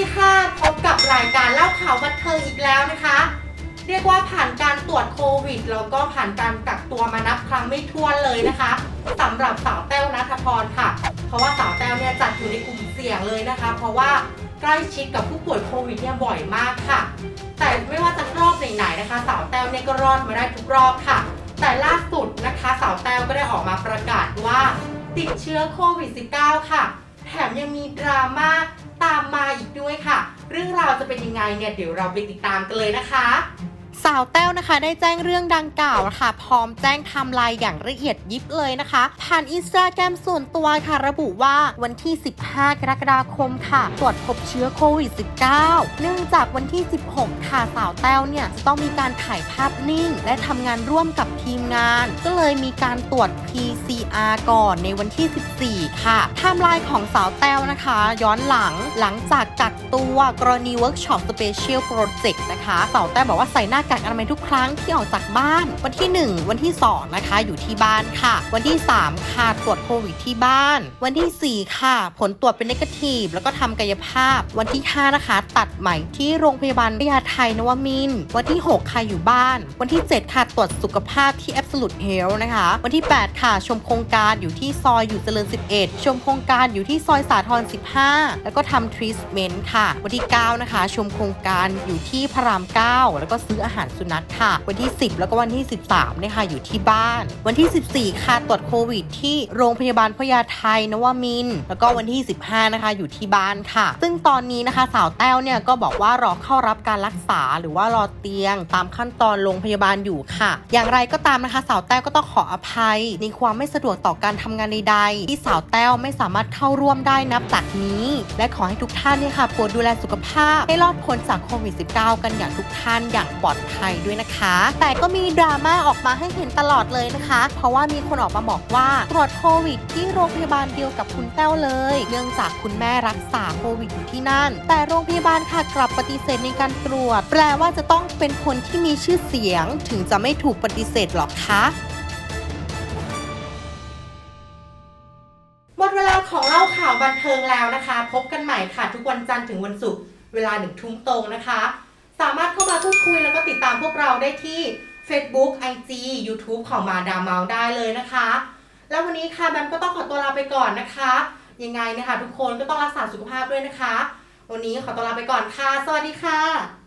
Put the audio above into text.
ีค่ะพบกับรายการเล่าข่าวบันเทิงอีกแล้วนะคะ เรียกว่าผ่านการตรวจโควิดแล้วก็ผ่านการกักตัวมานับครั้งไม่ถ้วนเลยนะคะสำหรับสาวแต้วนัทพรค่ะ เพราะว่าสาวแต้วเนี่ยจัดอยู่ในกลุ่มเสี่ยงเลยนะคะ เพราะว่าใกล้ชิดกับผู้ป่วยโควิดเนี่ยบ่อยมากค่ะ แต่ไม่ว่าจะรอบไหนๆนะคะ สาวแต้วเนี่ยก็รอดมาได้ทุกรอบค่ะ แต่ล่าสุดนะคะ สาวแต้วก็ได้ออกมาประกาศว่า ติดเชื้อโควิด -19 ค่ะ แถมยังมีดราม่าตามมาอีกด้วยค่ะ เรื่องราวจะเป็นยังไงเนี่ยเดี๋ยวเราไปติดตามกันเลยนะคะ สาวแต้วนะคะ ได้แจ้งเรื่องดังกล่าวนะคะพร้อมแจ้งทม์ไลน์อย่างละเอียดยิบเลยนะคะ ผ่านอินสตาแกรมส่วนตัวค่ะ ระบุว่าวันที่ 15 กรกฎาคมค่ะ ตรวจพบเชื้อโควิด -19 เนื่องจากวันที่ 16 ค่ะสาวแต้วเนี่ยจะต้องมีการถ่ายภาพนิ่ง และทำงานร่วมกับทีมงาน ก็เลยมีการตรวจ PCR ก่อนในวันที่ 14 ค่ะไทม์ไลน์ของสาวแต้วนะคะ ย้อนหลังหลังจากกักตัวกรณีเวิร์กช็อปสเปเชียลโปรเจกต์นะคะสาวแต้วบอกว่าใส่หน้ากากอนามัยทุกครั้งที่ออกจากบ้าน วันที่ 1 วันที่ 2 นะคะ อยู่ที่บ้านค่ะ วันที่ 3 ค่ะ ตรวจโควิดที่บ้าน วันที่ 4 ค่ะ ผลตรวจเป็นนกาทีฟแล้วก็ทำกายภาพ วันที่ 5 นะคะ ตัดใหม่ที่โรงพยาบาลพญาไทยนวมิน วันที่ 6 ค่ะอยู่บ้าน วันที่ 7 ค่ะ ตรวจสุขภาพที่ Absolute Health นะคะ วันที่ 8 ค่ะ ชมโครงการอยู่ที่ซอยอยู่เจริญ 11 ชมโครงการอยู่ที่ซอยสาทร15 แล้วก็ทำทรีทเมนต์ค่ะ วันที่ 9 นะคะ ชมโครงการอยู่ที่พระราม 9 แล้วก็ซื้ออาหารสุนัขค่ะ วันที่ 10 แล้วก็วันที่ 13เนี่ยค่ะอยู่ที่บ้าน วันที่ 14 ค่ะตรวจโควิด ที่โรงพยาบาลพญาไทนวมินทร์แล้วก็วันที่ 15 นะคะ อยู่ที่บ้านค่ะ ซึ่งตอนนี้นะคะสาวแต้วเนี่ยก็บอกว่ารอเข้ารับการรักษาหรือว่ารอเตียง ตามขั้นตอนโรงพยาบาลอยู่ค่ะ อย่างไรก็ตามนะคะ สาวแต้วก็ต้องขออภัย ในความไม่สะดวกต่อการทำงานใดๆที่สาวแต้วไม่สามารถเข้าร่วมได้นับจากนี้ และขอให้ทุกท่านเนี่ยค่ะโปรดดูแลสุขภาพ ให้รอดพ้นจากโควิด -19 กันอย่างทุกท่านอย่างปลอดภัยด้วยนะคะ แต่ก็มีดราม่าออกมาให้เห็นตลอดเลยนะคะ เพราะว่ามีคนออกมาบอกว่าตรวจโควิดที่โรงพยาบาลเดียวกับคุณแต้วเลย เนื่องจากคุณแม่รักษาโควิดอยู่ที่นั่น แต่โรงพยาบาลค่ะกลับปฏิเสธในการตรวจ แปลว่าจะต้องเป็นคนที่มีชื่อเสียง ถึงจะไม่ถูกปฏิเสธหรอกคะหมดเวลาของเล่าข่าวบันเทิงแล้วนะคะ พบกันใหม่ค่ะ ทุกวันจันทร์ถึงวันศุกร์เวลาหนึ่งทุ่มตรงนะคะ สามารถเข้ามาพูดคุยแล้วก็ติดตามพวกเราได้ที่ Facebook IG YouTube ของมาดามเมาได้เลยนะคะ แล้ววันนี้ค่ะแบมก็ต้องขอตัวลาไปก่อนนะคะ ยังไงนะคะทุกคนก็ต้องรักษาสุขภาพด้วยนะคะ วันนี้ขอตัวลาไปก่อนค่ะ สวัสดีค่ะ